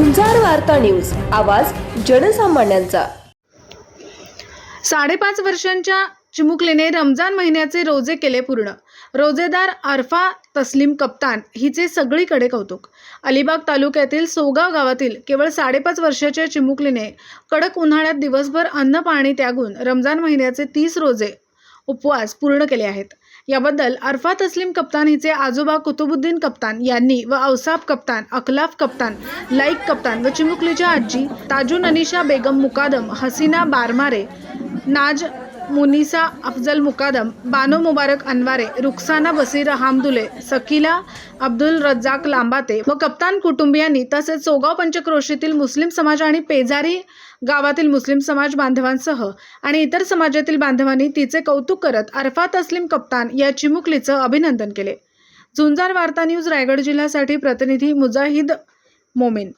वार्ता न्यूज आवाज जनसामान्यांचा. साडेपाच वर्षांच्या चिमुकलीने रमजान महिन्याचे रोजे केले पूर्ण. रोजेदार आरफा तस्लीम कप्तान हिचे सगळीकडे कौतुक. अलिबाग तालुक्यातील सोगाव गावातील केवळ साडेपाच वर्षाच्या चिमुकलीने कडक उन्हाळ्यात दिवसभर अन्न पाणी त्यागून रमजान महिन्याचे तीस रोजे उपवास पूर्ण केले आहेत. याबद्दल अरफा असलीम कप्तान हिचे आजोबा कुतुबुद्दीन कप्तान यांनी व औसाफ कप्तान अखलाफ कप्तान लाईक कप्तान व चिमुकलीच्या आजी ताजून अनिशा बेगम मुकादम हसीना बारमारे नाज मुनिसा अफजल मुकादम बानो मुबारक अनवारे रुखसाना बसीर हामदुले सकीला अब्दुल रज्जाक लांबाते व कप्तान कुटुंबियांनी तसेच चोगाव पंचक्रोशीतील मुस्लिम समाज आणि पेजारी गावातील मुस्लिम समाज बांधवांसह आणि इतर समाजातील बांधवांनी तिचे कौतुक करत अरफात तस्लीम कप्तान या चिमुकलीचं अभिनंदन केले. झुंजार वार्ता न्यूज रायगड जिल्ह्यासाठी प्रतिनिधी मुजाहिद मोमीन.